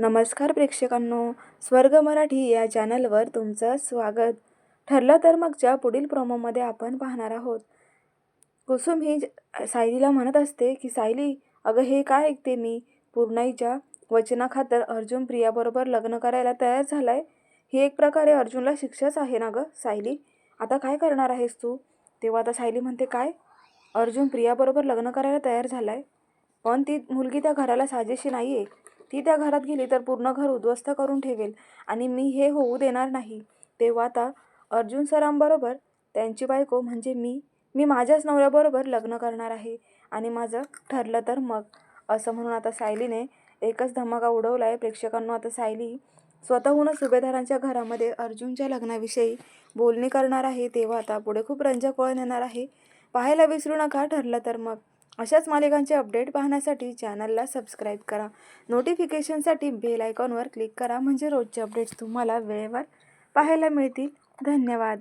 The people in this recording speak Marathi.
नमस्कार प्रेक्षकांनो स्वर्ग मराठी या चॅनलवर तुमचं स्वागत. ठरलं तर मगच्या पुढील प्रोमोमध्ये आपण पाहणार आहोत. कुसुम ही ज- सायलीला म्हणत असते की सायली अगं हे काय ऐकते मी? पूर्णाईच्या वचनाखातर अर्जुन प्रियाबरोबर लग्न करायला तयार झालाय. ही एक प्रकारे अर्जुनला शिक्षाच आहे ना गं सायली? आता काय करणार आहेस तू? तेव्हा आता सायली म्हणते काय? अर्जुन प्रियाबरोबर लग्न करायला तयार झालाय. पण ती मुलगी त्या घराला साजेशी नाही आहे ती त्या घरात गेली तर पूर्ण घर उद्ध्वस्त करून ठेवेल आणि मी हे होऊ देणार नाही. तेव्हा आता अर्जुन सरांबरोबर त्यांची बायको म्हणजे मी मी माझ्याच नवऱ्याबरोबर लग्न करणार आहे आणि माझं ठरलं तर मग. असं म्हणून आता सायलीने एकच धमाका उडवला आहे प्रेक्षकांना आता सायली स्वतःहूनच सुभेदारांच्या घरामध्ये अर्जुनच्या लग्नाविषयी बोलणी करणार आहे. तेव्हा आता पुढे खूप रंजक वळण येणार आहे. पाहायला विसरू नका ठरलं तर मग. अशाच मालिकांचे अपडेट पाहण्यासाठी चॅनलला सबस्क्राईब करा. नोटिफिकेशनसाठी बेल आयकॉनवर क्लिक करा. म्हणजे रोजचे अपडेट्स तुम्हाला वेळेवर पाहायला मिळतील. धन्यवाद.